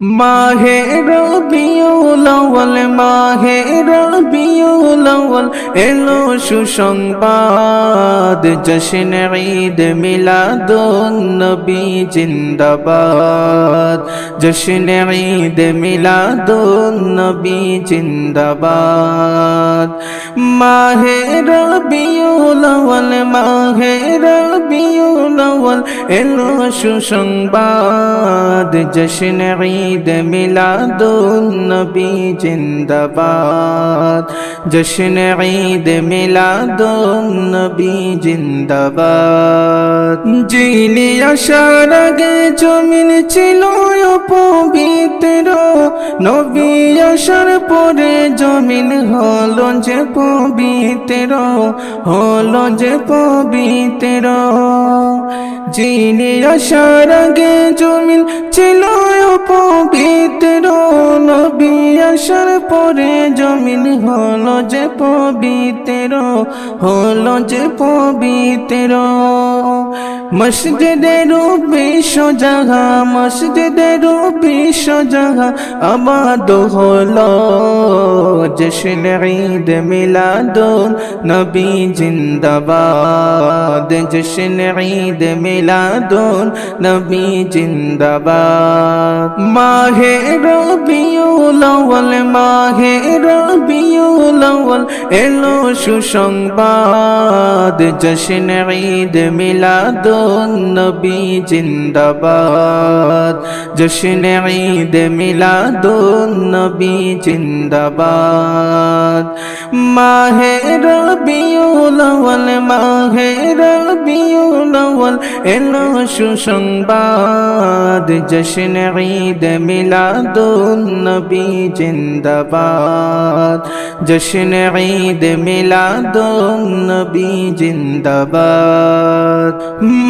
মাহে রবিউল আউয়াল, মাহে রবিউল আউয়াল। এলো সুসংবাদ, জশ্ন ঈদ মিলাদুন নবী, জিন্দাবাদ। জশ্ন ঈদ মিলাদুন নবী, জিন্দাবাদ। মাহে রবিউল আউয়াল, মাহে রবিউল আউয়াল। এলো সুসংবাদ, জশ্ন ঈদ মিলাদুন নবী জিন্দাবাদ। জশ্ন ঈদ মিলাদুন নবী জিন্দাবাদ। জিনি আসার আগে জমিন ছিল পবিত্র নবী আসার পরে জমিন হলো যে পবিত্র, হলো যে পবিত্র। যিনি আসার আগে জমিন ছিল পবিত্র নবী। আসার পরে জমিন হলো যে পবিত্র, হলো যে পবিত্র। মসজিদের বিশ্ব জাগা মসজিদের বিশ্ব জাগা আবাদ হলো জশ্ন ঈদ মিলাদুন নবী জিন্দাবাদ। জশ্ন ঈদ মিলাদুন নবী জিন্দাবাদ। মাহে রবিউল আউয়াল মাহে রবিউল আউয়াল, এলো সুসংবাদ জশ্ন ঈদ মিলাদুন নবী জিন্দাবাদ। জশ্ন ঈদ মিলাদুন নবী জিন্দাবাদ। মাহে রবিউল আউয়াল, মাহে রবিউল আউয়াল এলো সুসংবাদ, জশ্ন ঈদ মিলাদুন নবী জিন্দাবাদ। জশ্ন ঈদ মিলাদুন নবী জিন্দাবাদ।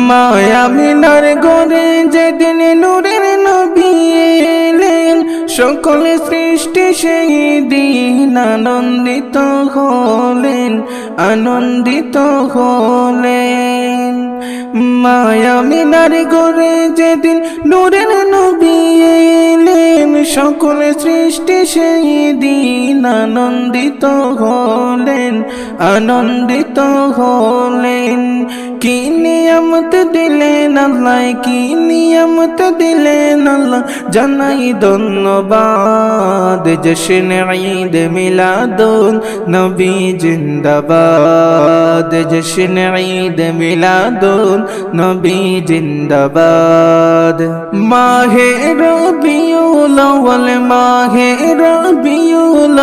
মায়া মিনার গড়ে যেদিন নূরের নবী এলেন, সকল সৃষ্টি সেই দিন আনন্দিত হলেন আনন্দিত হলেন। মায়া মিনার গড়ে যেদিন নূরের নবী এলেন, সকল সৃষ্টি সেই দিন আনন্দিত হলেন আনন্দিত হলেন। কি নিয়ামত দিলেন আল্লাহ, কি নিয়ামত দিলেন আল্লাহ, জানাই ধন্যবাদ, জশ্ন ঈদ মিলাদুন, নবী জিন্দাবাদ, জশ্ন ঈদ মিলাদুন। নবী জিন্দাবাদ। মাহে রবিউল মাহে রবিউল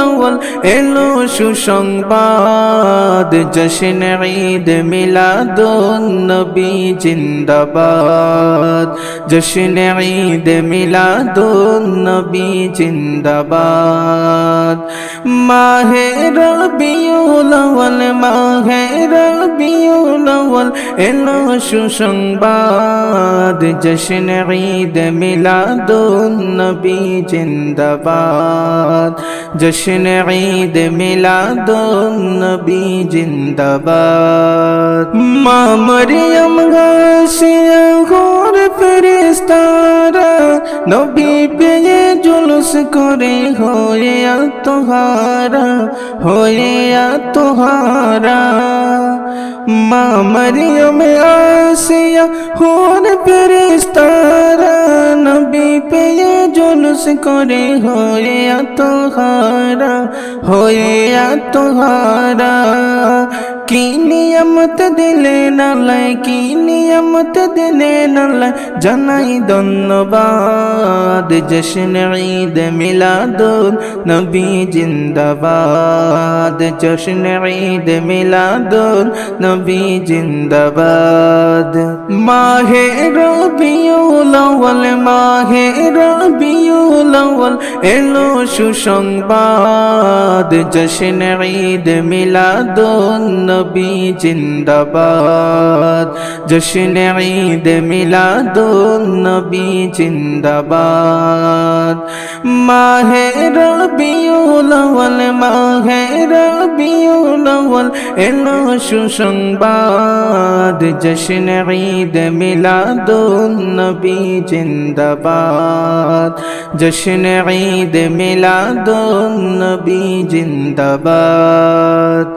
এলো সুসংবাদ। জশ্ন ঈদ মিলাদুন নবী জিন্দাবাদ। জশ্ন ঈদ মিলাদুন নবী জিন্দাবাদ। মাহে রবিউল মাহে রবিউল আউয়াল এলো সুসংবাদ জশ্ন ঈদ মিলাদুন নবী জিন্দাবাদ জশ্ন ঈদ মিলাদুন নবী জিন্দাবাদ মা মরিয়ম গাছিয়া ঘোর ফেরেস্তারা নবী পেয়ে করে, হয়ে আত্মহারা হয়ে আত্মহারা। মা মরিয়ম আসিয়া হোর ফেরেস্তারা নবী পেয়ে জুলুস করে, হয়ে আত্মহারা হয়ে আত্মহারা। কি নিয়ামত দিলে নালাই কি নিয়ামত দিলে নালাই জানাই ধন্যবাদ জশ্ন ঈদ মিলাদুন নবী জিন্দাবাদ। জশ্ন ঈদ মিলাদুন নবী জিন্দাবাদ। মাহে রবিউল আউয়াল, মাহে রবিউল আউয়াল এলো সুসংবাদ। জশ্ন ঈদ মিলাদুন নবী জিন্দাবাদ। জশ্ন ঈদ মিলাদুন নবী জিন্দাবাদ। মাহে রবিউল মাহে রবিউল এলো সুসংবাদ জশ্ন ঈদ মিলাদুন জিন্দাবাদ। জশ্ন ঈদ মিলাদুন জিন্দাবাদ।